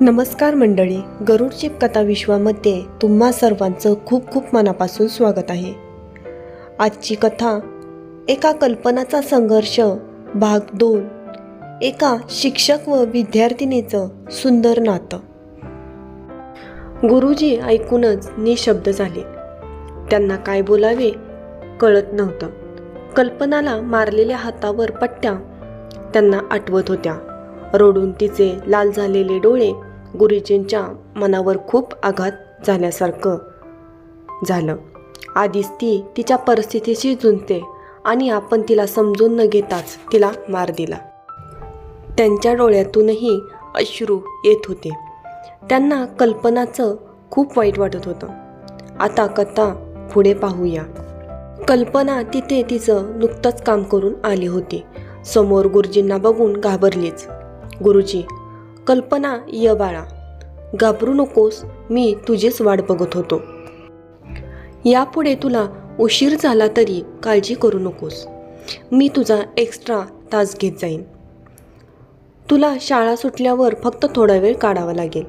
नमस्कार मंडळी गरुडची कथा विश्वामध्ये तुम्हा सर्वांचं खूप खूप मनापासून स्वागत आहे. आजची कथा एका कल्पनाचा संघर्ष भाग दोन एका शिक्षक व विद्यार्थिनीचं सुंदर नातं. गुरुजी ऐकूनच निशब्द झाले. त्यांना काय बोलावे कळत नव्हतं. कल्पनाला मारलेल्या हातावर पट्ट्या त्यांना आठवत होत्या. रडून तिचे लाल झालेले डोळे गुरुजींच्या मनावर खूप आघात झाल्यासारखं झालं. आधीच ती तिच्या परिस्थितीशी झुंजते आणि आपण तिला समजून न घेताच तिला मार दिला. त्यांच्या डोळ्यातूनही अश्रू येत होते. त्यांना कल्पनाचं खूप वाईट वाटत होतं. आता कथा पुढे पाहूया. कल्पना तिथे तिचं नुकतंच काम करून आली होती. समोर गुरुजींना बघून घाबरलीच. गुरुजी कल्पना य बाळा. घाबरू नकोस मी तुझीच वाट बघत होतो. यापुढे तुला उशीर झाला तरी काळजी करू नकोस. मी तुझा एक्स्ट्रा तास घेत जाईन. तुला शाळा सुटल्यावर फक्त थोडा वेळ काढावा लागेल.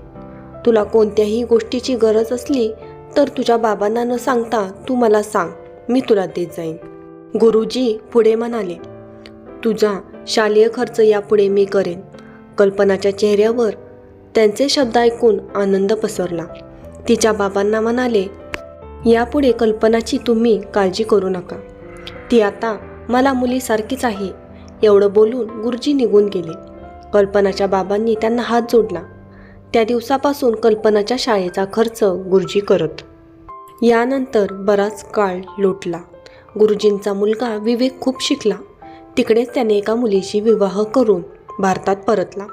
तुला कोणत्याही गोष्टीची गरज असली तर तुझ्या बाबांना न सांगता तू मला सांग मी तुला देत जाईन. गुरुजी पुढे म्हणाले तुझा शालेय खर्च यापुढे मी करेन. कल्पनाच्या चेहऱ्यावर त्यांचे शब्द ऐकून आनंद पसरला. तिच्या बाबांना म्हणाले यापुढे कल्पनाची तुम्ही काळजी करू नका. ती आता मला मुलीसारखीच आहे. एवढं बोलून गुरुजी निघून गेले. कल्पनाच्या बाबांनी त्यांना हात जोडला. त्या दिवसापासून कल्पनाच्या शाळेचा खर्च गुरुजी करत. यानंतर बराच काळ लोटला. गुरुजींचा मुलगा विवेक खूप शिकला. तिकडेच त्याने एका मुलीशी विवाह करून भारतात परतला.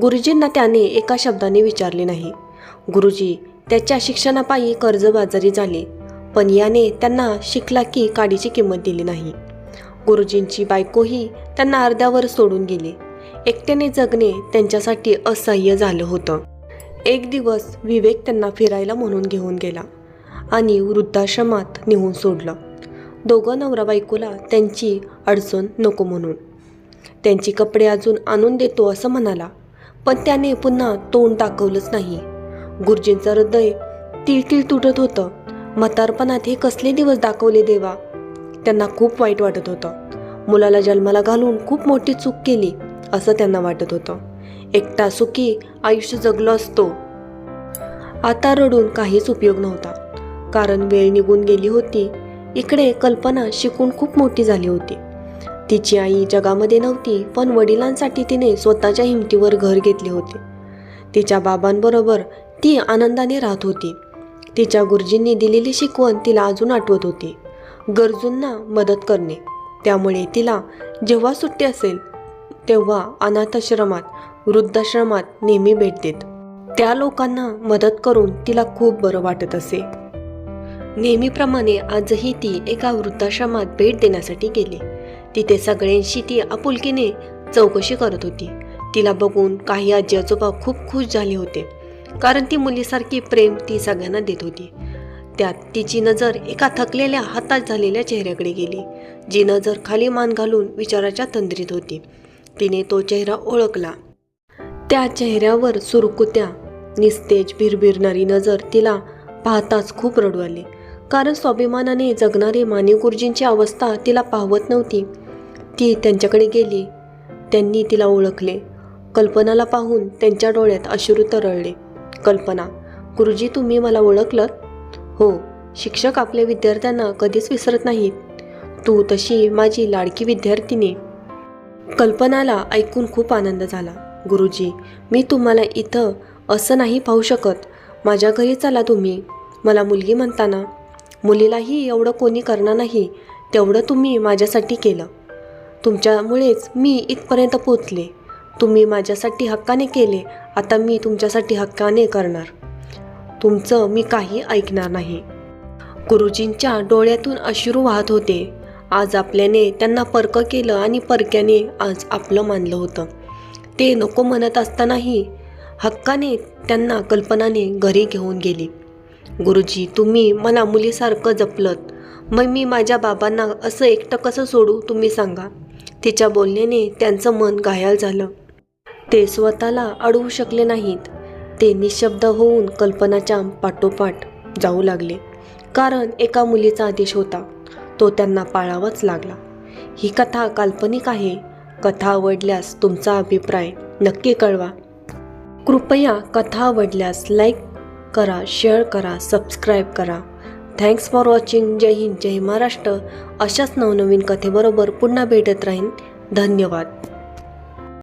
गुरुजींना त्याने एका शब्दाने विचारले नाही. गुरुजी त्याच्या शिक्षणापायी कर्जबाजारी झाले पण याने त्यांना शिकला की काडीची किंमत दिली नाही. गुरुजींची बायकोही त्यांना अर्ध्यावर सोडून गेली. एकट्याने जगणे त्यांच्यासाठी असह्य झालं होतं. एक दिवस विवेक त्यांना फिरायला म्हणून घेऊन गेला आणि वृद्धाश्रमात नेऊन सोडलं. दोघं नवरा बायकोला त्यांची अडचण नको म्हणून. त्यांची कपडे अजून आणून देतो असं म्हणाला. पण त्याने पुन्हा तोंड दाखवलंच नाही. गुरुजींचं हृदय तिळतिळ तुटत होतं. म्हातारपणात हे कसले दिवस दाखवले देवा? त्यांना खूप वाईट वाटत होतं. मुलाला जन्माला घालून खूप मोठी चूक केली असं त्यांना वाटत होतं. एकटा सुखी आयुष्य जगलो असतो. आता रडून काहीच उपयोग नव्हता. कारण वेळ निघून गेली होती. इकडे कल्पना शिकून खूप मोठी झाली होती. तिची आई जगामध्ये नव्हती पण वडिलांसाठी तिने स्वतःच्या हिमतीवर घर घेतले होते. तिच्या बाबांबरोबर ती आनंदाने राहत होती. तिच्या गुरुजींनी दिलेली शिकवण तिला अजून आठवत होती. गरजूंना मदत करणे. त्यामुळे तिला जेव्हा सुट्टी असेल तेव्हा अनाथाश्रमात वृद्धाश्रमात नेहमी भेट देत. त्या लोकांना मदत करून तिला खूप बरं वाटत असे. नेहमीप्रमाणे आजही ती एका वृद्धाश्रमात भेट देण्यासाठी गेली. तिथे सगळ्यांशी ती आपुलकीने चौकशी करत होती. तिला बघून काही आजी आजोबा खूप खुश झाले होते. कारण ती मुलीसारखी प्रेम ती सगळ्यांना देत होती. त्यात तिची नजर एका थकलेल्या हातात झालेल्या चेहऱ्याकडे गेली जी नजर खाली मान घालून विचाराच्या तंद्रीत होती. तिने तो चेहरा ओळखला. त्या चेहऱ्यावर सुरकुत्या निस्तेज भिरभिरणारी नजर तिला पाहताच खूप रडू आले. कारण स्वाभिमानाने जगणारे माने गुरुजींची अवस्था तिला पाहवत नव्हती. ती त्यांच्याकडे गेली. त्यांनी तिला ओळखले. कल्पनाला पाहून त्यांच्या डोळ्यात अश्रू तरळले. कल्पना गुरुजी तुम्ही मला ओळखलं हो शिक्षक आपल्या विद्यार्थ्यांना कधीच विसरत नाहीत. तू तशी माझी लाडकी विद्यार्थिनी. कल्पनाला ऐकून खूप आनंद झाला. गुरुजी मी तुम्हाला इथं असं नाही पाहू शकत. माझ्या घरी चला तुम्ही. मला मुलगी म्हणताना. मुलीलाही एवढं कोणी करणार नाही. तेवढं तुम्ही माझ्यासाठी केलं. तुमच्यामुळेच मी इथपर्यंत पोचले तुम्ही माझ्यासाठी हक्काने केले. आता मी तुमच्यासाठी हक्काने करणार. तुमचं मी काही ऐकणार नाही. गुरुजींच्या डोळ्यातून अश्रू वाहत होते. आज आपल्याने त्यांना परकं केलं आणि परक्याने आज आपलं मानलं होतं. ते नको म्हणत असतानाही हक्काने त्यांना कल्पनाने घरी घेऊन गेली. गुरुजी तुम्ही मला मुलीसारखं जपलत. मग मी माझ्या बाबांना असं एकटं कसं सोडू तुम्ही सांगा. तिच्या बोलण्याने त्यांचं मन घायल झालं. ते स्वतःला अडवू शकले नाहीत. ते निशब्द होऊन कल्पनाच्या पाठोपाठ जाऊ लागले. कारण एका मुलीचा आदेश होता. तो त्यांना पाळावाच लागला. ही कथा काल्पनिक आहे. कथा आवडल्यास तुमचा अभिप्राय नक्की कळवा. कृपया कथा आवडल्यास लाईक करा शेअर करा सबस्क्राईब करा. थँक्स फॉर वॉचिंग जय हिंद जय महाराष्ट्र अशाच नवनवीन कथेबरोबर पुन्हा भेटत राहीन. धन्यवाद.